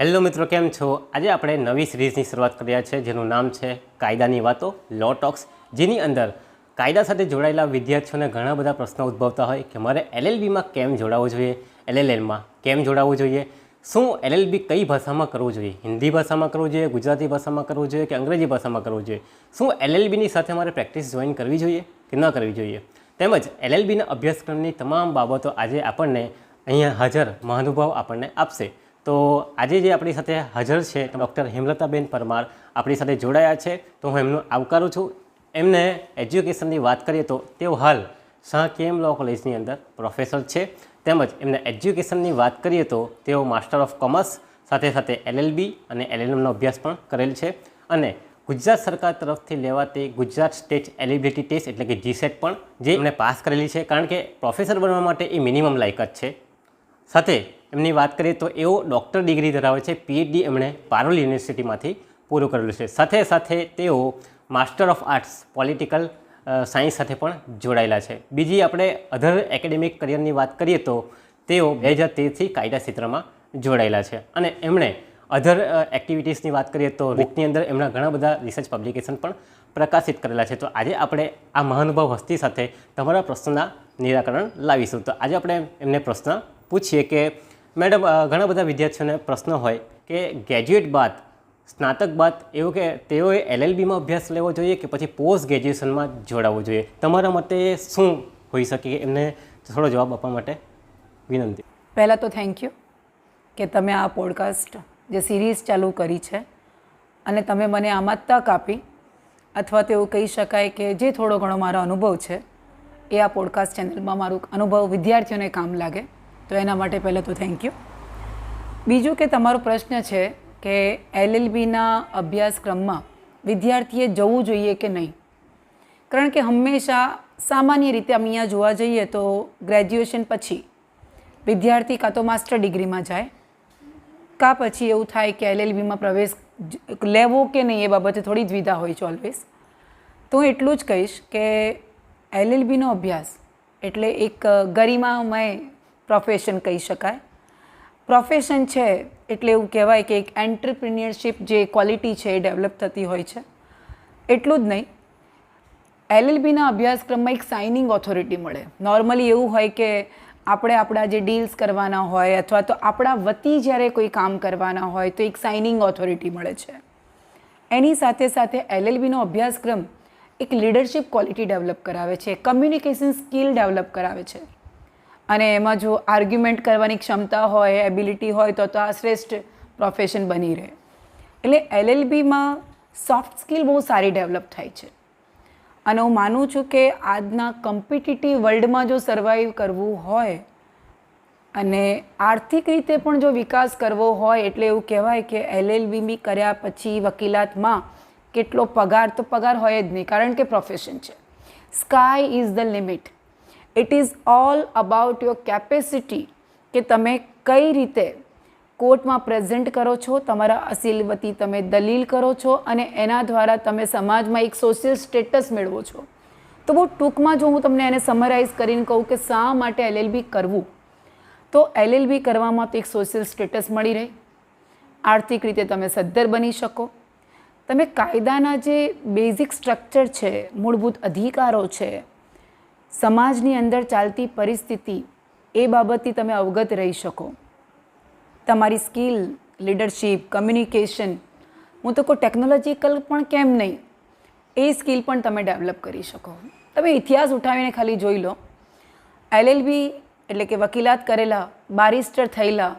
Hello મિત્રો, કેમ છો? આજે આપણે નવી સિરીઝની શરૂઆત કર્યા છે, જેનું નામ છે કાયદાની વાતો લો ટોક્સ જેની અંદર કાયદા સાથે જોડાયેલા વિદ્યાર્થીઓને ઘણા બધા પ્રશ્નો ઉદ્ભવતા હોય કે મારે એલએલબીમાં કેમ જોડાવવું જોઈએ? એલએલએલમાં કેમ જોડાવવું જોઈએ? શું એલએલબી કઈ ભાષામાં કરવું જોઈએ? હિન્દી ભાષામાં કરવું જોઈએ, ગુજરાતી ભાષામાં કરવું જોઈએ કે અંગ્રેજી ભાષામાં કરવું જોઈએ? શું એલએલબીની સાથે મારે પ્રેક્ટિસ જોઈન કરવી જોઈએ કે ન કરવી જોઈએ? તેમજ એલએલબીના અભ્યાસક્રમની તમામ બાબતો આજે આપણને અહીંયા હાજર મહાનુભાવ આપણને આપશે. તો આજે જે આપણી સાથે હાજર છે ડૉક્ટર હેમલતાબેન પરમાર આપણી સાથે જોડાયા છે. તો હું એમનું આવકારું છું. એમને એજ્યુકેશનની વાત કરીએ તો તેઓ હાલ શાહ કેમ લો કોલેજની અંદર પ્રોફેસર છે. તેમજ એમને એજ્યુકેશનની વાત કરીએ તો તેઓ માસ્ટર ઓફ કોમર્સ, સાથે સાથે એલએલબી અને એલએલએમનો અભ્યાસ પણ કરેલ છે. અને ગુજરાત સરકાર તરફથી લેવાતી ગુજરાત સ્ટેટ એલિબિલિટી ટેસ્ટ એટલે કે જીસેટ પણ જે એમણે પાસ કરેલી છે. કારણ કે પ્રોફેસર બનવા માટે એ મિનિમમ લાયકાત છે. સાથે એમની વાત કરીએ તો એઓ ડૉક્ટર ડિગ્રી ધરાવે છે, પીએચડી એમણે પારોલ યુનિવર્સિટીમાંથી પૂરું કરેલું છે. સાથે સાથે તેઓ master of arts, political science સાથે પણ જોડાયેલા છે. બીજી આપણે અધર એકેડેમિક કરિયરની વાત કરીએ તો તેઓ બે હજાર તેરથી કાયદા ક્ષેત્રમાં જોડાયેલા છે. અને એમણે અધર એક્ટિવિટીઝની વાત કરીએ તો રીતની અંદર એમના ઘણા બધા રિસર્ચ પબ્લિકેશન પણ પ્રકાશિત કરેલા છે. તો આજે આપણે આ મહાનુભાવ હસ્તી સાથે તમારા પ્રશ્નના નિરાકરણ લાવીશું. તો આજે આપણે એમને પ્રશ્ન પૂછીએ કે મેડમ ઘણા બધા વિદ્યાર્થીઓને પ્રશ્ન હોય કે ગ્રેજ્યુએટ બાદ, સ્નાતક બાદ એવું કે તેઓએ એલએલબીમાં અભ્યાસ લેવો જોઈએ કે પછી પોસ્ટ ગ્રેજ્યુએશનમાં જોડાવવું જોઈએ? તમારા મતે શું હોઈ શકે? એમને થોડો જવાબ આપવા માટે વિનંતી. પહેલાં તો થેન્ક યુ કે તમે આ પોડકાસ્ટ જે સિરીઝ ચાલુ કરી છે અને તમે મને આમાં તક આપી અથવા તો એવું કહી શકાય કે જે થોડો ઘણો મારો અનુભવ છે એ આ પોડકાસ્ટ ચેનલમાં મારું અનુભવ વિદ્યાર્થીઓને કામ લાગે. તો એના માટે પહેલાં તો થેન્ક યુ બીજું કે તમારો પ્રશ્ન છે કે એલએલબીના અભ્યાસક્રમમાં વિદ્યાર્થીએ જવું જોઈએ કે નહીં? કારણ કે હંમેશા સામાન્ય રીતે અમે અહીંયા જોવા જઈએ તો ગ્રેજ્યુએશન પછી વિદ્યાર્થી કાં તો માસ્ટર ડિગ્રીમાં જાય, કાં પછી એવું થાય કે એલએલબીમાં પ્રવેશ લેવો કે નહીં એ બાબતે થોડી દ્વિધા હોય છે ઓલવેઝ તો હું એટલું જ કહીશ કે એલએલબીનો અભ્યાસ એટલે એક ગરિમામય પ્રોફેશન કહી શકાય. પ્રોફેશન છે એટલે એવું કહેવાય કે એક એન્ટરપ્રિન્યોરશિપ જે ક્વોલિટી છે એ ડેવલપ થતી હોય છે. એટલું જ નહીં. એલએલબીના અભ્યાસક્રમમાં એક સાઇનિંગ ઓથોરિટી મળે. નોર્મલી એવું હોય કે આપણે આપણા જે ડીલ્સ કરવાના હોય અથવા તો આપણા વતી જ્યારે કોઈ કામ કરવાના હોય તો એક સાઇનિંગ ઓથોરિટી મળે છે. એની સાથે સાથે એલએલબીનો અભ્યાસક્રમ એક લીડરશિપ ક્વોલિટી ડેવલપ કરાવે છે. કમ્યુનિકેશન સ્કિલ ડેવલપ કરાવે છે. અને એમાં જો આર્ગ્યુમેન્ટ કરવાની ક્ષમતા હોય એબિલિટી હોય, તો તો આ શ્રેષ્ઠ પ્રોફેશન બની રહે. એટલે એલએલબીમાં સોફ્ટ સ્કિલ બહુ સારી ડેવલપ થાય છે. અને હું માનું છું કે આજના કમ્પિટિટિવ વર્લ્ડમાં જો સર્વાઈવ કરવું હોય, અને આર્થિક રીતે પણ જો વિકાસ કરવો હોય, એટલે એવું કહેવાય કે એલએલબી કર્યા પછી વકીલાતમાં કેટલો પગાર તો પગાર હોય જ નહીં, કારણ કે પ્રોફેશન છે. Sky is the limit it is all about your capacity કે તમે કઈ રીતે કોર્ટમાં પ્રેઝન્ટ કરો છો, તમારા અસીલ વતી તમે દલીલ કરો છો અને એના દ્વારા તમે સમાજમાં એક સોશિયલ સ્ટેટસ મેળવો છો. તો બહુ ટૂંકમાં જો હું તમને એને સમરાઇઝ કરીને કહું કે શા માટે એલએલબી કરવું, તો એલએલબી કરવામાં તો એક સોશિયલ સ્ટેટસ મળી રહે. આર્થિક રીતે તમે સદ્ધર બની શકો. તમે કાયદાના જે બેઝિક સ્ટ્રક્ચર છે, મૂળભૂત અધિકારો છે સમાજની અંદર ચાલતી પરિસ્થિતિ એ બાબતથી તમે અવગત રહી શકો. તમારી સ્કિલ, લીડરશિપ, કમ્યુનિકેશન, હું તો કોઈ ટેકનોલોજીકલ પણ કેમ નહીં, એ સ્કિલ પણ તમે ડેવલપ કરી શકો. તમે ઇતિહાસ ઉઠાવીને ખાલી જોઈ લો. એલએલબી એટલે કે વકીલાત કરેલા, બારિસ્ટર થયેલા,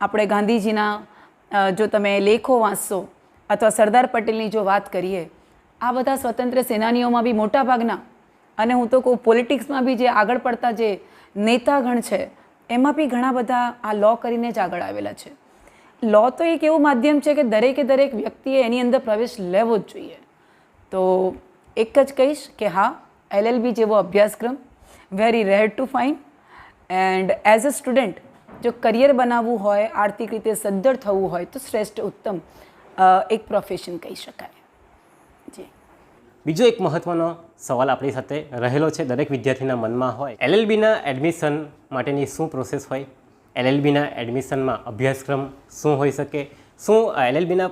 આપણે ગાંધીજીના જો તમે લેખો વાંચશો અથવા સરદાર પટેલની જો વાત કરીએ, આ બધા સ્વતંત્ર સેનાનીઓમાં બી મોટાભાગના અને હું તો કહું પોલિટિક્સમાં બી જે આગળ પડતા જે નેતાગણ છે, એમાં બી ઘણા બધા આ લો કરીને જ આગળ આવેલા છે. લો તો એક એવું માધ્યમ છે કે દરેકે દરેક વ્યક્તિએ એની અંદર પ્રવેશ લેવો જ જોઈએ. તો એક જ કહીશ કે હા એલએલબી જેવો અભ્યાસક્રમ very rare to fine and as a student જો કરિયર બનાવવું હોય, આર્થિક રીતે સદ્ધર થવું હોય, તો શ્રેષ્ઠ, ઉત્તમ એક પ્રોફેશન કહી શકાય. બીજો એક મહત્વનો સવાલ આપણી સાથે રહેલો છે. દરેક વિદ્યાર્થીના મનમાં હોય. એલએલબીના એડમિશન માટેની શું પ્રોસેસ હોય? એલએલબીના એડમિશનમાં અભ્યાસક્રમ શું હોઈ શકે? શું એલએલબીના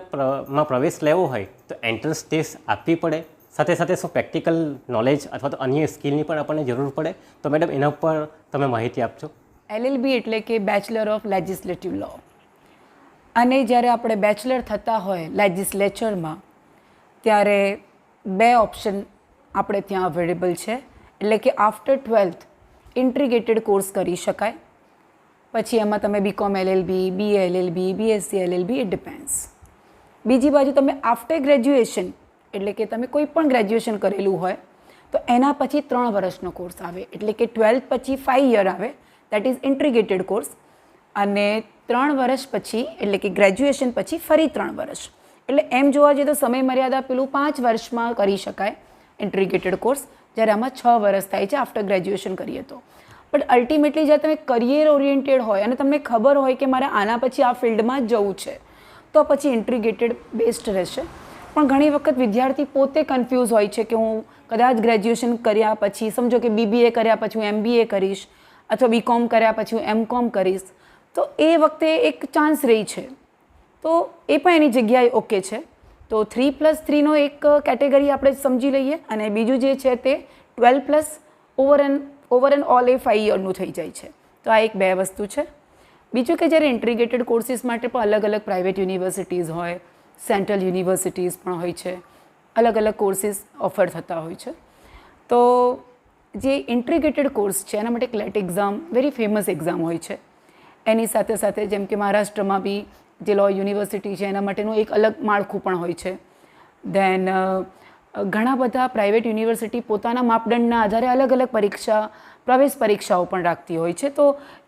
માં પ્રવેશ લેવો હોય? તો એન્ટ્રન્સ ટેસ્ટ આપવી પડે. સાથે સાથે શું પ્રેક્ટિકલ નોલેજ અથવા તો અન્ય સ્કિલની પણ આપણને જરૂર પડે? તો મેડમ એના ઉપર તમે માહિતી આપજો. એલએલબી એટલે કે બેચલર ઓફ લેજિસ્લેટિવ લો અને જ્યારે આપણે બેચલર થતા હોય લેજિસ્લેચરમાં ત્યારે બે ઓપ્શન આપણે ત્યાં અવેલેબલ છે. એટલે કે આફ્ટર ટ્વેલ્થ ઇન્ટ્રીગેટેડ કોર્સ કરી શકાય. પછી એમાં તમે BCom LLB B LLB BSc LLB it depends બીજી બાજુ તમે આફ્ટર ગ્રેજ્યુએશન એટલે કે તમે કોઈ પણ ગ્રેજ્યુએશન કરેલું હોય, તો એના પછી ત્રણ વર્ષનો કોર્સ આવે. એટલે કે ટ્વેલ્થ પછી ફાઇવ યર આવે. દેટ ઇઝ ઇન્ટ્રીગેટેડ કોર્સ અને ત્રણ વર્ષ પછી, એટલે કે ગ્રેજ્યુએશન પછી ફરી ત્રણ વર્ષ. એટલે એમ જોવા જઈએ તો સમય મર્યાદા પેલું પાંચ વર્ષમાં કરી શકાય, ઇન્ટ્રીગેટેડ કોર્સ, જ્યારે આમાં છ વર્ષ થાય છે આફ્ટર ગ્રેજ્યુએશન કરીએ તો. બટ અલ્ટિમેટલી જ્યારે તમે કરિયર ઓરિએન્ટેડ હોય અને તમને ખબર હોય કે મારે આના પછી આ ફિલ્ડમાં જ જવું છે, તો પછી ઇન્ટ્રીગેટેડ બેસ્ટ રહેશે. પણ ઘણી વખત વિદ્યાર્થી પોતે કન્ફ્યુઝ હોય છે કે હું કદાચ ગ્રેજ્યુએશન કર્યા પછી, સમજો કે બીબીએ કર્યા પછી હું એમબીએ કરીશ, અથવા બીકોમ કર્યા પછી હું એમકોમ કરીશ, તો એ વખતે એક ચાન્સ રહી છે. તો એ પણ એની જગ્યાએ ઓકે છે. તો થ્રી પ્લસ થ્રીનો એક કેટેગરી આપણે સમજી લઈએ અને બીજું જે છે તે twelve plus over and over and all A five યરનું થઈ જાય છે. તો આ એક બે વસ્તુ છે. બીજું કે જ્યારે ઇન્ટ્રીગેટેડ કોર્સિસ માટે પણ અલગ અલગ પ્રાઇવેટ યુનિવર્સિટીઝ હોય સેન્ટ્રલ યુનિવર્સિટીઝ પણ હોય છે. અલગ અલગ કોર્સિસ ઓફર થતા હોય છે. તો જે ઇન્ટ્રીગેટેડ કોર્સ છે, એના માટે CLAT exam very famous exam હોય છે. એની સાથે સાથે જેમ કે મહારાષ્ટ્રમાં બી જે લો યુનિવર્સિટી છે, એના માટેનું એક અલગ માળખું પણ હોય છે. ધેન ઘણા બધા પ્રાઇવેટ યુનિવર્સિટી પોતાના માપદંડના આધારે અલગ અલગ પરીક્ષા, પ્રવેશ પરીક્ષાઓ પણ રાખતી હોય છે. તો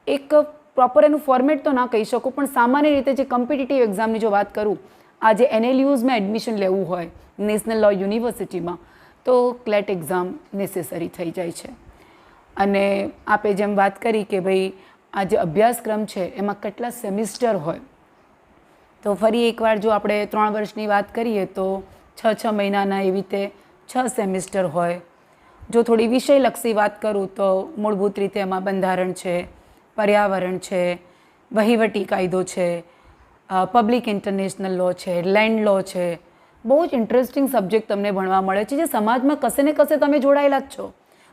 એક પ્રોપર એનું ફોર્મેટ તો ના કહી શકું, પણ સામાન્ય રીતે જે કોમ્પિટિટિવ એક્ઝામની જો વાત કરું આજે એનએલયુઝમાં એડમિશન લેવું હોય નેશનલ લો યુનિવર્સિટીમાં તો ક્લેટ એક્ઝામ નેસેસરી થઈ જાય છે. અને આપે જેમ વાત કરી કે ભાઈ આ જે અભ્યાસક્રમ છે, એમાં કેટલા સેમિસ્ટર હોય તો ફરી એકવાર જો આપણે ત્રણ વર્ષની વાત કરીએ તો છ છ મહિનાના એવી રીતે છ સેમિસ્ટર હોય. જો થોડી વિષયલક્ષી વાત કરું તો મૂળભૂત રીતે એમાં બંધારણ છે, પર્યાવરણ છે, વહીવટી કાયદો છે પબ્લિક ઇન્ટરનેશનલ લો છે લેન્ડ લો છે. બહુ જ ઇન્ટરેસ્ટિંગ સબ્જેક્ટ તમને ભણવા મળે છે જે સમાજમાં કશે ને કશે તમે જોડાયેલા જ છો.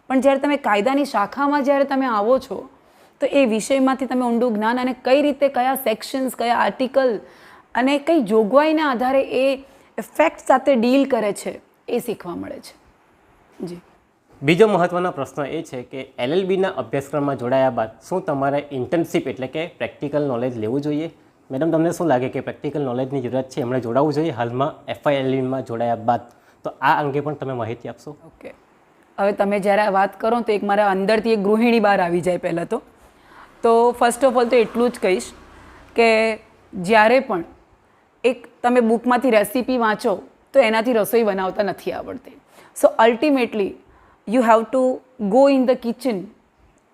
પણ જ્યારે તમે કાયદાની શાખામાં જ્યારે તમે આવો છો, તો એ વિષયમાંથી તમે ઊંડું જ્ઞાન અને કઈ રીતે કયા સેક્શન્સ કયા આર્ટિકલ અને કઈ જોગવાઈના આધારે એ ફેક્ટ સાથે ડીલ કરે છે એ શીખવા મળે છે. જી. બીજો મહત્ત્વનો પ્રશ્ન એ છે કે એલએલબીના અભ્યાસક્રમમાં જોડાયા બાદ શું તમારે ઇન્ટર્નશીપ એટલે કે પ્રેક્ટિકલ નોલેજ લેવું જોઈએ? મેડમ તમને શું લાગે કે પ્રેક્ટિકલ નોલેજની જરૂરિયાત છે એમણે જોડાવવું જોઈએ? હાલમાં એફઆઈએલબીમાં જોડાયા બાદ. તો આ અંગે પણ તમે માહિતી આપશો? ઓકે હવે તમે જ્યારે આ વાત કરો તો એક મારા અંદરથી એક ગૃહિણી બહાર આવી જાય પહેલાં તો. તો ફર્સ્ટ ઓફ ઓલ તો એટલું જ કહીશ કે જ્યારે પણ એક તમે બુકમાંથી રેસીપી વાંચો, તો એનાથી રસોઈ બનાવતા નથી આવડતી. So ultimately you have to go in the kitchen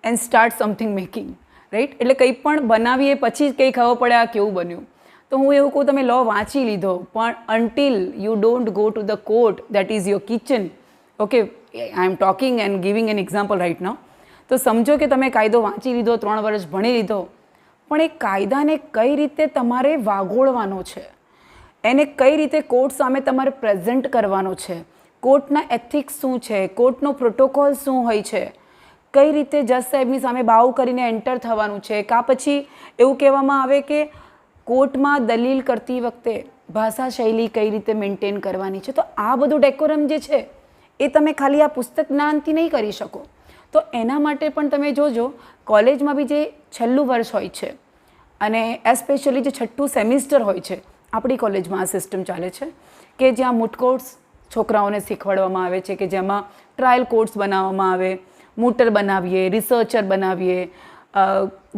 and start something making right એટલે કંઈ પણ બનાવીએ, પછી જ કંઈ ખબર પડે આ કેવું બન્યું. તો હું એવું કહું, તમે લો, વાંચી લીધો, પણ until you don't go to the court that is your kitchen okay I am talking and giving an example right now તો સમજો કે તમે કાયદો વાંચી લીધો, ત્રણ વર્ષ ભણી લીધો, પણ એ કાયદાને કઈ રીતે તમારે વાગોળવાનો છે? એને કઈ રીતે કોર્ટ સામે તમારે પ્રેઝન્ટ કરવાનો છે? કોર્ટના એથિક્સ શું છે? કોર્ટનો પ્રોટોકોલ શું હોય છે? કઈ રીતે જજ સાહેબની સામે બાવ કરીને એન્ટર થવાનું છે? કા પછી એવું કહેવામાં આવે કે કોર્ટમાં દલીલ કરતી વખતે ભાષા શૈલી કઈ રીતે મેન્ટેન કરવાની છે? તો આ બધું ડેકોરમ જે છે, એ તમે ખાલી આ પુસ્તક જ્ઞાનથી નહીં કરી શકો. તો એના માટે પણ તમે જોજો કોલેજમાં બી જે છેલ્લું વર્ષ હોય છે, અને એસ્પેશિયલી જે છઠ્ઠું સેમિસ્ટર હોય છે આપણી કોલેજમાં આ સિસ્ટમ ચાલે છે કે જ્યાં મૂટ કોર્સ છોકરાઓને શીખવાડવામાં આવે છે કે જેમાં ટ્રાયલ કોર્ટ્સ બનાવવામાં આવે મૂટર બનાવીએ રિસર્ચર બનાવીએ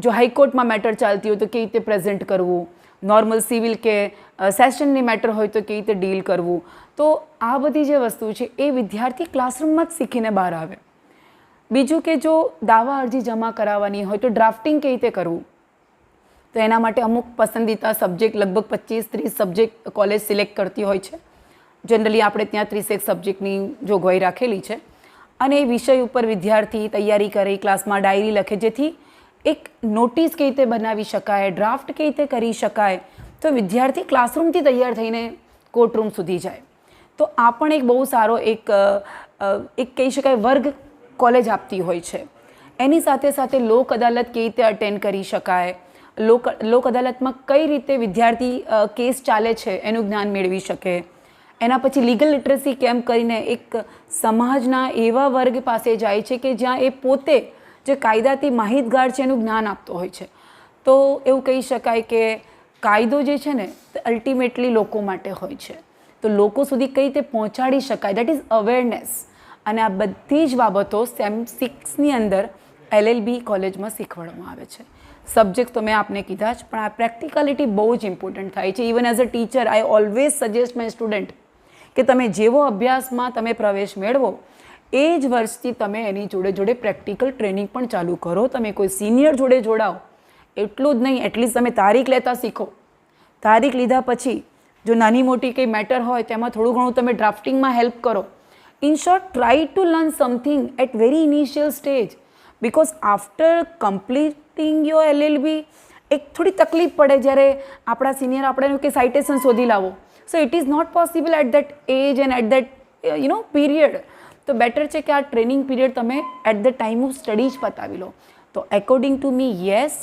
જો હાઈકોર્ટમાં મેટર ચાલતી હોય તો કેવી રીતે પ્રેઝન્ટ કરવું નોર્મલ સિવિલ કે સેશનની મેટર હોય તો કેવી રીતે ડીલ કરવું. તો આ બધી જે વસ્તુ છે એ વિદ્યાર્થી ક્લાસરૂમમાં જ શીખીને બહાર આવે. બીજું કે જો દાવા અરજી જમા કરાવવાની હોય તો ડ્રાફ્ટિંગ કેવી રીતે કરવું? તો એના માટે અમુક પસંદીતા સબ્જેક્ટ લગભગ પચીસ ત્રીસ સબ્જેક્ટ કોલેજ સિલેક્ટ કરતી હોય છે. જનરલી આપણે ત્યાં ત્રીસેક સબ્જેક્ટની જોગવાઈ રાખેલી છે. અને એ વિષય ઉપર વિદ્યાર્થી તૈયારી કરે, ક્લાસમાં ડાયરી લખે, જેથી એક નોટિસ કેવી રીતે બનાવી શકાય ડ્રાફ્ટ કઈ રીતે કરી શકાય, તો વિદ્યાર્થી ક્લાસરૂમથી તૈયાર થઈને કોર્ટરૂમ સુધી જાય. તો આ પણ એક બહુ સારો એક એક કહી શકાય વર્ગ કોલેજ આપતી હોય છે. એની સાથે સાથે લોક અદાલત કેવી રીતે અટેન્ડ કરી શકાય લોક લોક અદાલતમાં કઈ રીતે વિદ્યાર્થી કેસ ચાલે છે એનું જ્ઞાન મેળવી શકે? એના પછી લીગલ લિટરસી કેમ્પ કરીને એક સમાજના એવા વર્ગ પાસે જાય છે કે જ્યાં એ પોતે જે કાયદાથી માહિતગાર છે એનું જ્ઞાન આપતો હોય છે. તો એવું કહી શકાય કે કાયદો જે છે ને, તે અલ્ટિમેટલી લોકો માટે હોય છે. તો લોકો સુધી કઈ રીતે પહોંચાડી શકાય? દેટ ઇઝ અવેરનેસ અને આ બધી જ બાબતો સેમ સિક્સની અંદર એલએલબી કોલેજમાં શીખવાડવામાં આવે છે. સબ્જેક્ટ તો મેં આપને કીધા જ, પણ આ પ્રેક્ટિકાલિટી બહુ જ ઇમ્પોર્ટન્ટ થાય છે. Even as a teacher I always suggest my student કે તમે જેવો અભ્યાસમાં તમે પ્રવેશ મેળવો, એ જ વર્ષથી તમે એની જોડે જોડે પ્રેક્ટિકલ ટ્રેનિંગ પણ ચાલુ કરો. તમે કોઈ સિનિયર જોડે જોડાઓ, એટલું જ નહીં એટલીસ્ટ તમે તારીખ લેતા શીખો. તારીખ લીધા પછી જો નાની મોટી કંઈ મેટર હોય, તેમાં થોડું ઘણું તમે ડ્રાફ્ટિંગમાં હેલ્પ કરો. In short try to learn something at very initial stage because after completing your LLB એક થોડી તકલીફ પડે જ્યારે આપણા સિનિયર આપણે કે સાઇટેશન શોધી લાવો. So it is not possible at that age and at that you know period તો બેટર છે કે આ ટ્રેનિંગ પીરિયડ તમે at the time of study જ પતાવી લો. તો according to me yes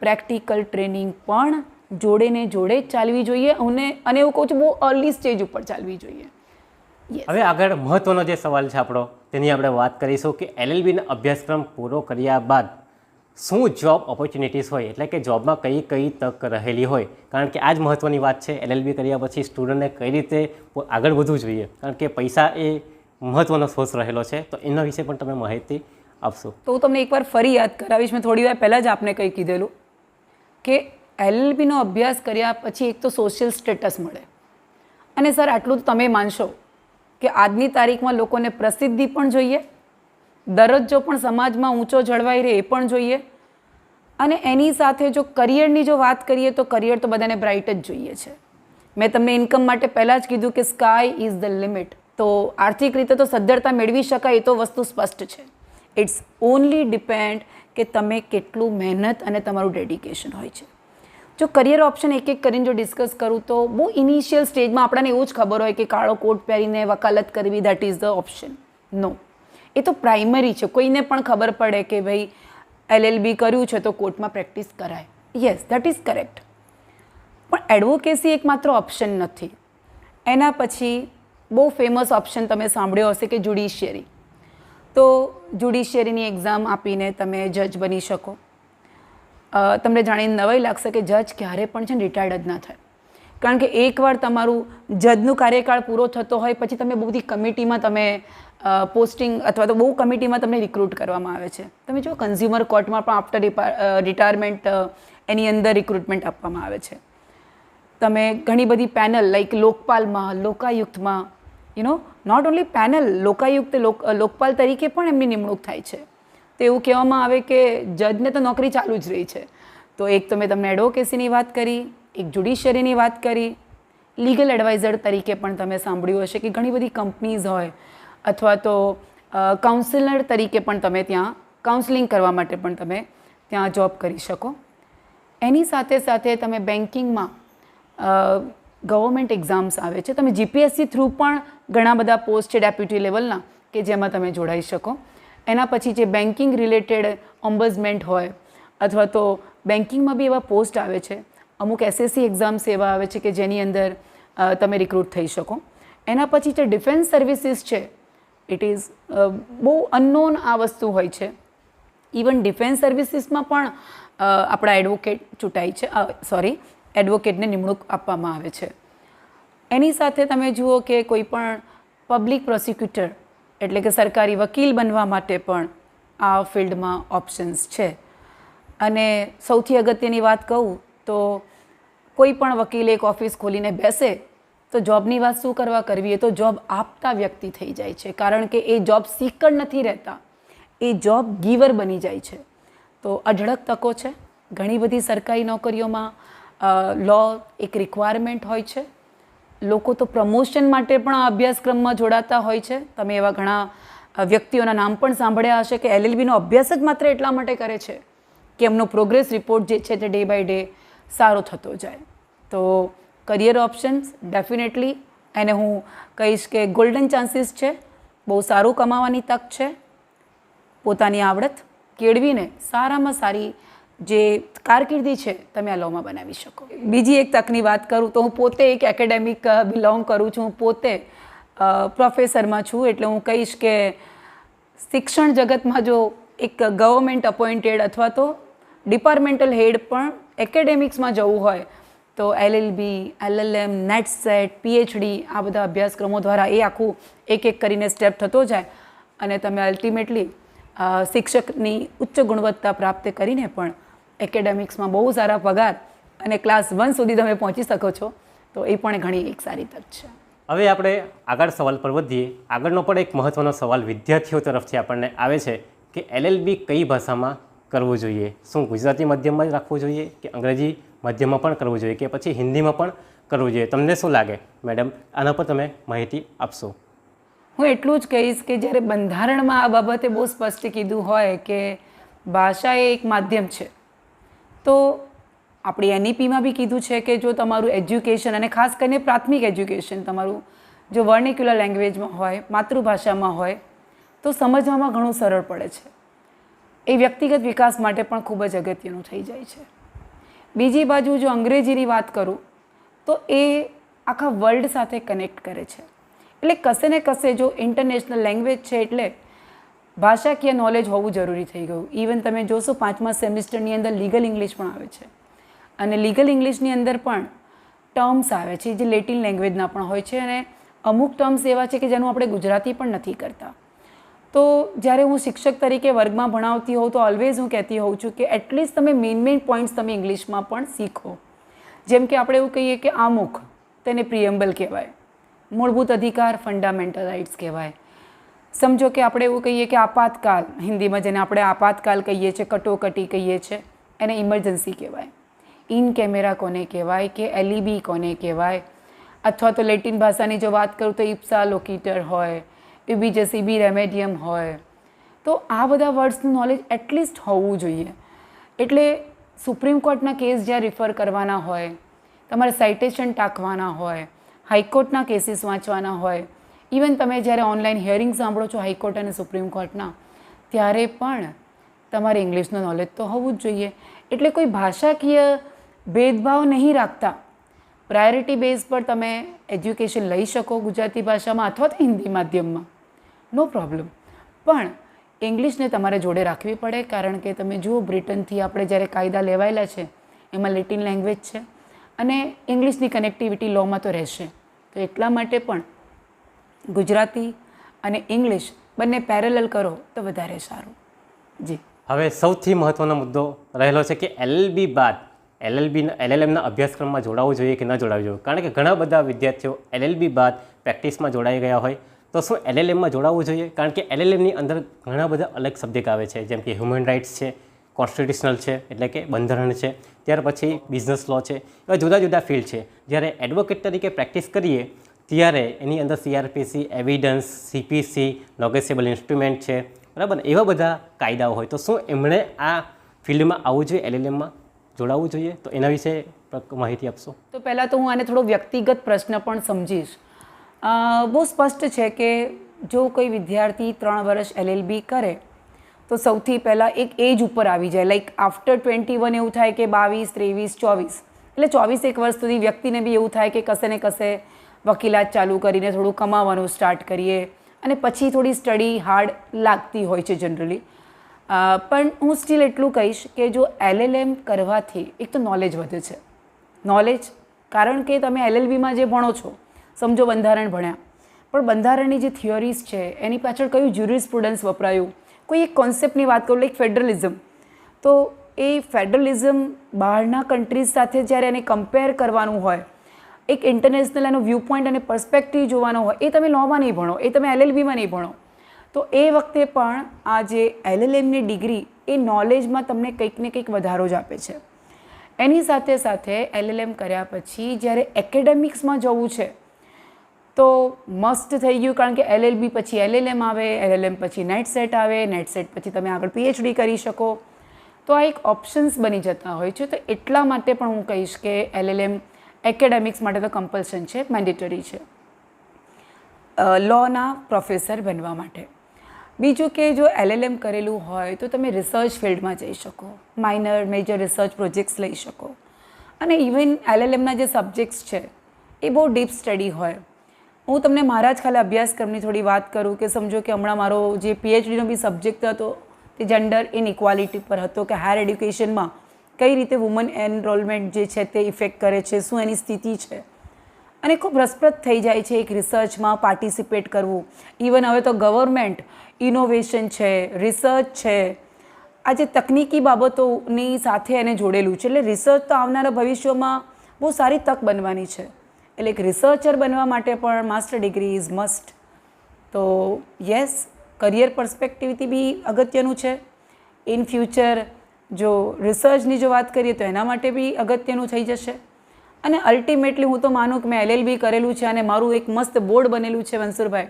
practical training પણ જોડે ને જોડે જ ચાલવી જોઈએ. અને અને એવું કહું છું, બહુ અર્લી સ્ટેજ ઉપર ચાલવી જોઈએ. હવે આગળ મહત્વનો જે સવાલ છે આપણો તેની આપણે વાત કરીશું કે એલએલબીનો અભ્યાસક્રમ પૂરો કર્યા બાદ શું જોબ ઓપોર્ચ્યુનિટીઝ હોય? એટલે કે જોબમાં કઈ કઈ તક રહેલી હોય? કારણ કે આ જ મહત્વની વાત છે એલએલબી કર્યા પછી સ્ટુડન્ટને કઈ રીતે આગળ વધવું જોઈએ? કારણ કે પૈસા એ મહત્વનો સોર્સ રહેલો છે. તો એના વિશે પણ તમે માહિતી આપશો. તો હું તમને એકવાર ફરી યાદ કરાવીશ. મેં થોડી વાર પહેલાં જ આપને કંઈ કીધેલું કે એલએલબીનો અભ્યાસ કર્યા પછી એક તો સોશિયલ સ્ટેટસ મળે. અને સર આટલું તો તમે માનશો. કે આજની તારીખમાં લોકોને પ્રસિદ્ધિ પણ જોઈએ, દરજ્જો પણ સમાજમાં ઊંચો જળવાઈ રહે એ પણ જોઈએ. અને એની સાથે જો કરિયરની જો વાત કરીએ તો કરિયર તો બધાને બ્રાઇટ જ જોઈએ છે. મેં તમને ઇન્કમ માટે પહેલાં જ કીધું કે સ્કાય ઇઝ ધ લિમિટ. તો આર્થિક રીતે તો સદ્ધરતા મેળવી શકાય એ તો વસ્તુ સ્પષ્ટ છે. ઇટ્સ ઓનલી ડિપેન્ડ કે તમે કેટલું મહેનત અને તમારું ડેડિકેશન હોય છે. જો કરિયર ઓપ્શન એક એક કરીને જો ડિસ્કસ કરું તો બહુ ઇનિશિયલ સ્ટેજમાં આપણને એવું જ ખબર હોય કે કાળો કોટ પહેરીને વકાલત કરવી દેટ ઇઝ ધ ઓપ્શન નો એ તો પ્રાઇમરી છે. કોઈને પણ ખબર પડે કે ભાઈ એલએલબી કર્યું છે તો કોર્ટમાં પ્રેક્ટિસ કરાય. યસ દેટ ઇઝ કરેક્ટ પણ એડવોકેસી એકમાત્ર ઓપ્શન નથી. એના પછી બહુ ફેમસ ઓપ્શન તમે સાંભળ્યો હશે કે જ્યુડિશિયરી તો જ્યુડિશિયરીની એક્ઝામ આપીને તમે જજ બની શકો. તમને જાણીને નવાઈ લાગશે કે જજ ક્યારે પણ છે ને રિટાયર્ડ જ ના થાય. કારણ કે એકવાર તમારું જજનું કાર્યકાળ પૂરો થતો હોય, પછી તમે બહુ બધી કમિટીમાં તમે પોસ્ટિંગ અથવા તો બહુ કમિટીમાં તમને રિક્રુટ કરવામાં આવે છે. તમે જુઓ કન્ઝ્યુમર કોર્ટમાં પણ આફ્ટર રિટાયરમેન્ટ એની અંદર રિક્રુટમેન્ટ આપવામાં આવે છે. તમે ઘણી બધી પેનલ લાઈક લોકપાલમાં, લોકાયુક્તમાં you know not only panel Lokayukta, લોક, લોકપાલ તરીકે પણ એમની નિમણૂક થાય છે. તો એવું કહેવામાં આવે કે જજને તો નોકરી ચાલુ જ રહી છે. તો એક તો મેં તમને એડવોકેસીની વાત કરી, એક જ્યુડિશિયરીની વાત કરી લીગલ એડવાઇઝર તરીકે પણ તમે સાંભળ્યું હશે કે ઘણી બધી કંપનીઝ હોય અથવા તો કાઉન્સિલર તરીકે પણ તમે ત્યાં કાઉન્સલિંગ કરવા માટે પણ તમે ત્યાં જોબ કરી શકો. એની સાથે સાથે તમે બેન્કિંગમાં ગવર્મેન્ટ એક્ઝામ્સ આવે છે. તમે જીપીએસસી થ્રુ પણ ઘણા બધા પોસ્ટ છે ડેપ્યુટી લેવલના કે જેમાં તમે જોડાઈ શકો. એના પછી જે બેન્કિંગ રિલેટેડ ઓમ્બઝમેન્ટ હોય, અથવા તો બેન્કિંગમાં બી એવા પોસ્ટ આવે છે, અમુક એસએસસી એક્ઝામ્સ એવા આવે છે કે જેની અંદર તમે રિક્રુટ થઈ શકો. એના પછી જે ડિફેન્સ સર્વિસીસ છે ઇટ ઇઝ બહુ અનનોન આ વસ્તુ હોય છે. ઇવન ડિફેન્સ સર્વિસીસમાં પણ આપણા એડવોકેટ ચૂંટાય છે સોરી એડવોકેટને નિમણૂક આપવામાં આવે છે. એની સાથે તમે જુઓ કે કોઈ પણ પબ્લિક પ્રોસિક્યુટર એટલે કે સરકારી વકીલ બનવા માટે પણ આ ફિલ્ડમાં ઓપ્શન્સ છે. અને સૌથી અગત્યની વાત કહું તો કોઈ પણ વકીલ એક ઓફિસ ખોલીને બેસે તો જોબની વાત શું કરવા કરવી? એ તો જોબ આપતા વ્યક્તિ થઈ જાય છે. કારણ કે એ જોબ સીકર નથી રહેતા. એ જોબ ગીવર બની જાય છે. તો અઢળક તકો છે. ઘણી બધી સરકારી નોકરીઓમાં લો એક રિક્વાયરમેન્ટ હોય છે. લોકો તો પ્રમોશન માટે પણ આ અભ્યાસક્રમમાં જોડાતા હોય છે. તમે એવા ઘણા વ્યક્તિઓના નામ પણ સાંભળ્યા હશે કે એલએલબીનો અભ્યાસ જ માત્ર એટલા માટે કરે છે કે એમનો પ્રોગ્રેસ રિપોર્ટ જે છે તે ડે બાય ડે સારો થતો જાય. તો કરિયર ઓપ્શન્સ ડેફિનેટલી એને હું કહીશ કે ગોલ્ડન ચાન્સીસ છે. બહુ સારું કમાવાની તક છે. પોતાની આવડત કેળવીને સારામાં સારી જે કારકિર્દી છે, તમે આ લોમાં બનાવી શકો. બીજી એક તકની વાત કરું તો હું પોતે એક એકેડેમિક બિલોંગ કરું છું. હું પોતે પ્રોફેસરમાં છું એટલે હું કહીશ કે શિક્ષણ જગતમાં જો એક ગવર્મેન્ટ અપોઇન્ટેડ અથવા તો ડિપાર્ટમેન્ટલ હેડ પણ એકેડેમિક્સમાં જવું હોય, તો LLB, LLM NET SET PhD આ બધા અભ્યાસક્રમો દ્વારા એ આખું એક એક કરીને સ્ટેપ થતો જાય અને તમે અલ્ટિમેટલી શિક્ષકની ઉચ્ચ ગુણવત્તા પ્રાપ્ત કરીને પણ એકેડેમિક્સમાં બહુ સારા પગાર અને ક્લાસ વન સુધી તમે પહોંચી શકો છો તો એ પણ ઘણી એક સારી તક છે. હવે આપણે આગળ સવાલ પર વધીએ. આગળનો પણ એક મહત્ત્વનો સવાલ વિદ્યાર્થીઓ તરફથી આપણને આવે છે કે એલએલબી કઈ ભાષામાં કરવું જોઈએ? શું ગુજરાતી માધ્યમમાં જ રાખવું જોઈએ કે અંગ્રેજી માધ્યમમાં પણ કરવું જોઈએ કે પછી હિન્દીમાં પણ કરવું જોઈએ? તમને શું લાગે? મેડમ આના પર તમે માહિતી આપશો. હું એટલું જ કહીશ કે જ્યારે બંધારણમાં આ બાબતે બહુ સ્પષ્ટ કીધું હોય કે ભાષા એ એક માધ્યમ છે તો આપણી એનઈપીમાં બી કીધું છે કે જો તમારું એજ્યુકેશન અને ખાસ કરીને પ્રાથમિક એજ્યુકેશન તમારું જો વર્નિક્યુલર લેંગ્વેજમાં હોય, માતૃભાષામાં હોય, તો સમજવામાં ઘણું સરળ પડે છે. એ વ્યક્તિગત વિકાસ માટે પણ ખૂબ જ અગત્યનું થઈ જાય છે. બીજી બાજુ જો અંગ્રેજીની વાત કરું, તો એ આખા વર્લ્ડ સાથે કનેક્ટ કરે છે. એટલે કશે ને કશે જો ઇન્ટરનેશનલ લેંગ્વેજ છે એટલે ભાષાકીય નોલેજ હોવું જરૂરી થઈ ગયું. ઇવન તમે જોશો પાંચમા સેમિસ્ટરની અંદર લીગલ ઇંગ્લિશ પણ આવે છે. અને લીગલ ઇંગ્લિશની અંદર પણ ટર્મ્સ આવે છે, જે લેટિન લેંગ્વેજના પણ હોય છે અને અમુક ટર્મ્સ એવા છે કે જેનું આપણે ગુજરાતી પણ નથી કરતા. તો જ્યારે હું શિક્ષક તરીકે વર્ગમાં ભણાવતી હોઉં તો ઓલવેઝ હું કહેતી હોઉં છું કે એટલીસ્ટ તમે મેઇન મેઇન પોઈન્ટ્સ તમે ઇંગ્લિશમાં પણ શીખો. જેમ કે આપણે એવું કહીએ કે આમુખ તેને પ્રિયમ્બલ કહેવાય. મૂળભૂત અધિકાર ફંડામેન્ટલ રાઇટ્સ કહેવાય. સમજો કે આપણે એવું કહીએ કે આપાતકાલ, હિન્દીમાં જેને આપણે આપાતકાલ કહીએ છીએ, કટોકટી કહીએ છીએ, એને ઇમરજન્સી કહેવાય. ઇન કેમેરા કોને કહેવાય કે એલઈબી કોને કહેવાય? અથવા તો લેટિન ભાષાની જો વાત કરું તો ઇપ્સા લોકીટર હોય ઇબીજેસીબી રેમેડિયમ હોય. તો આ બધા વર્ડ્સનું નોલેજ એટલીસ્ટ હોવું જોઈએ. એટલે સુપ્રીમ કોર્ટના કેસ જ્યાં રિફર કરવાના હોય, તમારે સાઇટેશન ટાંકવાના હોય, હાઈકોર્ટના કેસીસ વાંચવાના હોય ઇવન તમે જ્યારે ઓનલાઈન હિયરિંગ સાંભળો છો હાઈકોર્ટ અને સુપ્રીમ કોર્ટના, ત્યારે પણ તમારે ઇંગ્લિશનું નોલેજ તો હોવું જ જોઈએ. એટલે કોઈ ભાષાકીય ભેદભાવ નહીં રાખતા. પ્રાયોરિટી બેઝ પર તમે એજ્યુકેશન લઈ શકો ગુજરાતી ભાષામાં અથવા તો હિન્દી માધ્યમમાં. નો પ્રોબ્લેમ પણ ઇંગ્લિશને તમારે જોડે રાખવી પડે, કારણ કે તમે જુઓ બ્રિટનથી આપણે જ્યારે કાયદા લેવાયેલા છે, એમાં લેટિન લેંગ્વેજ છે અને ઇંગ્લિશની કનેક્ટિવિટી લોમાં તો રહેશે. તો એટલા માટે પણ ગુજરાતી અને ઇંગ્લિશ બંને પેરેલલ કરો તો વધારે સારું. જી. હવે સૌથી મહત્ત્વનો મુદ્દો રહેલો છે કે એલએલબી બાદ એલએલબી એલએલએમના અભ્યાસક્રમમાં જોડાવવું જોઈએ કે ન જોડાવવું જોઈએ? કારણ કે ઘણા બધા વિદ્યાર્થીઓ એલએલબી બાદ પ્રેક્ટિસમાં જોડાઈ ગયા હોય તો શું એલએલએમમાં જોડાવવું જોઈએ? કારણ કે એલએલએમની અંદર ઘણા બધા અલગ સબ્જેક્ટ આવે છે, જેમ કે હ્યુમન રાઇટ્સ છે કોન્સ્ટિટ્યુશનલ છે, એટલે કે બંધારણ છે, ત્યાર પછી બિઝનેસ લો છે, એવા જુદા જુદા ફિલ્ડ છે. જ્યારે એડવોકેટ તરીકે પ્રેક્ટિસ કરીએ ત્યારે એની અંદર સીઆરપીસી એવિડન્સ સીપીસી લોગેસેબલ ઇન્સ્ટ્રુમેન્ટ છે. બરાબર? એવા બધા કાયદાઓ હોય. તો શું એમણે આ ફિલ્ડમાં આવવું જોઈએ, એલએલએમમાં જોડાવવું જોઈએ? તો એના વિશે માહિતી આપશો. તો પહેલાં તો હું આને થોડો વ્યક્તિગત પ્રશ્ન પણ સમજીશ. બહુ સ્પષ્ટ છે કે જો કોઈ વિદ્યાર્થી ત્રણ વર્ષ એલએલબી કરે, તો સૌથી પહેલાં એક એજ ઉપર આવી જાય. લાઈક આફ્ટર ટ્વેન્ટી વન એવું થાય કે બાવીસ, ત્રેવીસ, ચોવીસ. એટલે ચોવીસ એક વર્ષ સુધી વ્યક્તિને બી એવું થાય કે કશે ને કશે વકીલાત ચાલુ કરીને થોડું કમાવાનું સ્ટાર્ટ કરીએ. અને પછી થોડી સ્ટડી હાર્ડ લાગતી હોય છે જનરલી પણ હું સ્ટીલ એટલું કહીશ કે જો એલએલએમ કરવાથી એક તો નોલેજ વધે છે. નોલેજ કારણ કે તમે એલએલબીમાં જે ભણો છો, સમજો બંધારણ ભણ્યા. પણ બંધારણની જે થિયોરીઝ છે, એની પાછળ કયું જ્યુરિસ્પ્રુડન્સ વપરાયું? કોઈ એક કોન્સેપ્ટની વાત કરું લાઈક ફેડરલિઝમ તો એ ફેડરલિઝમ બહારના કન્ટ્રીઝ સાથે જ્યારે એને કમ્પેર કરવાનું હોય એક ઇન્ટરનેશનલ એનો વ્યૂ પોઈન્ટ અને પર્સપેક્ટિવ જોવાનો હોય, એ તમે લોમાં નહીં ભણો, એ તમે એલએલબીમાં નહીં ભણો. તો એ વખતે પણ આ જે એલએલએમની ડિગ્રી એ નોલેજમાં તમને કંઈક ને કંઈક વધારો જ આપે છે. એની સાથે સાથે એલએલએમ કર્યા પછી જ્યારે એકેડેમિક્સમાં જવું છે, તો મસ્ટ થઈ ગયું કારણ કે એલએલબી પછી એલએલએમ આવે એલએલએમ પછી નેટ સેટ આવે નેટ સેટ પછી તમે આગળ પીએચડી કરી શકો. તો આ એક ઓપ્શન્સ બની જતા હોય છે. તો એટલા માટે પણ હું કહીશ કે એલએલએમ એકેડેમિક્સ માટે તો કમ્પલ્શન છે મેન્ડેટરી છે. લોના પ્રોફેસર બનવા માટે. બીજું કે જો એલએલએમ કરેલું હોય તો તમે રિસર્ચ ફિલ્ડમાં જઈ શકો. માઇનર મેજર રિસર્ચ પ્રોજેક્ટ્સ લઈ શકો. અને ઇવન એલએલએમના જે સબ્જેક્ટ્સ છે, એ બહુ ડીપ સ્ટડી હોય. હું તમને મારા જ ખાલી અભ્યાસક્રમની થોડી વાત કરું કે સમજો કે હમણાં મારો જે પીએચડીનો બી સબ્જેક્ટ હતો, તે જેન્ડર ઇનઇક્વાલિટી પર હતો કે હાયર એડ્યુકેશનમાં કઈ રીતે વુમન એનરોલમેન્ટ જે છે તે ઇફેક્ટ કરે છે, શું એની સ્થિતિ છે? અને ખૂબ રસપ્રદ થઈ જાય છે એક રિસર્ચમાં પાર્ટિસિપેટ કરવું. ઇવન હવે તો ગવર્મેન્ટ ઇનોવેશન છે રિસર્ચ છે. આ જે તકનીકી બાબતોની સાથે એને જોડેલું છે. એટલે રિસર્ચ તો આવનારા ભવિષ્યમાં બહુ સારી તક બનવાની છે. એટલે એક રિસર્ચર બનવા માટે પણ માસ્ટર ડિગ્રી ઇઝ મસ્ટ તો યસ કરિયર પર્સપેક્ટિવથી બી અગત્યનું છે. ઇન ફ્યુચર જો રિસર્ચની જો વાત કરીએ તો એના માટે બી અગત્યનું થઈ જશે. અને અલ્ટિમેટલી હું તો માનું કે મેં એલએલબી કરેલું છે અને મારું એક મસ્ત બોર્ડ બનેલું છે વંસુરભાઈ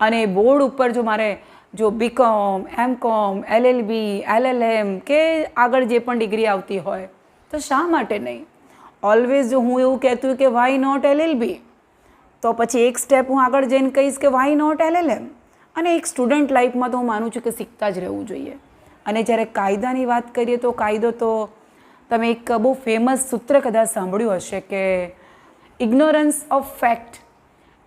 અને બોર્ડ ઉપર જો મારે જો બીકોમ એમ કોમ એલએલબી એલએલએમ કે આગળ જે પણ ડિગ્રી આવતી હોય, તો શા માટે નહીં? ઓલવેઝ જો હું એવું કહેતું કે વાય નોટ એલએલબી તો પછી એક સ્ટેપ હું આગળ જઈને કહીશ કે વાય નોટ એલએલએમ અને એક સ્ટુડન્ટ લાઈફમાં તો હું માનું છું કે શીખતા જ રહેવું જોઈએ. અને જ્યારે કાયદાની વાત કરીએ તો કાયદો તો તમે એક બહુ ફેમસ સૂત્ર કદાચ સાંભળ્યું હશે કે ignorance of fact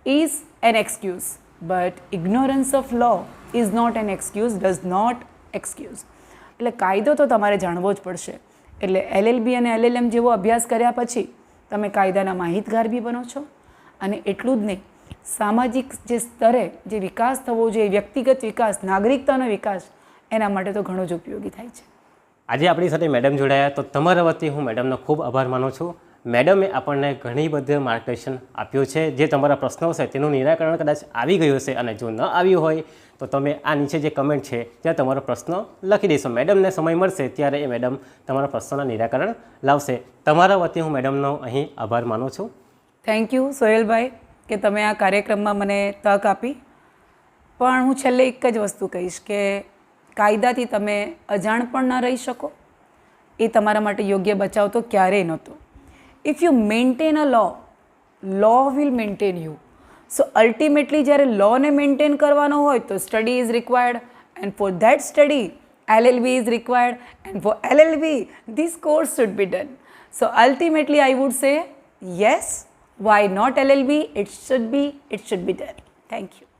is an excuse but ignorance of law is not an excuse does not excuse એટલે કાયદો તો તમારે જાણવો જ પડશે. એટલે એલએલબી અને એલએલએમ જેવો અભ્યાસ કર્યા પછી તમે કાયદાના માહિતગાર બી બનો છો. અને એટલું જ નહીં, સામાજિક જે સ્તરે જે વિકાસ થવો જોઈએ, વ્યક્તિગત વિકાસ, નાગરિકતાનો વિકાસ એના માટે તો ઘણો જ ઉપયોગી થાય છે. આજે આપણી સાથે મેડમ જોડાયા તો તમારા વતી હું મેડમનો ખૂબ આભાર માનું છું. મેડમે આપણને ઘણી બધી માર્ગદર્શન આપ્યું છે. જે તમારા પ્રશ્નો છે તેનું નિરાકરણ કદાચ આવી ગયું હશે અને જો ન આવ્યું હોય તો તમે આ નીચે જે કમેન્ટ છે ત્યાં તમારો પ્રશ્ન લખી દેશો. મેડમને સમય મળશે ત્યારે એ મેડમ તમારા પ્રશ્નોના નિરાકરણ લાવશે. તમારા વતી હું મેડમનો અહીં આભાર માનું છું. થેન્ક યુ સોહેલભાઈ કે તમે આ કાર્યક્રમમાં મને તક આપી. પણ હું છેલ્લે એક જ વસ્તુ કહીશ કે કાયદાથી તમે અજાણ પણ ન રહી શકો એ તમારા માટે યોગ્ય બચાવ તો ક્યારેય નહોતો if you maintain a law law will maintain you so ultimately જ્યારે લોને મેન્ટેન કરવાનો હોય તો study is required and for that study LLB is required and for LLB this course should be done. So ultimately I would say yes, why not LLB? It should be, it should be done. Thank you.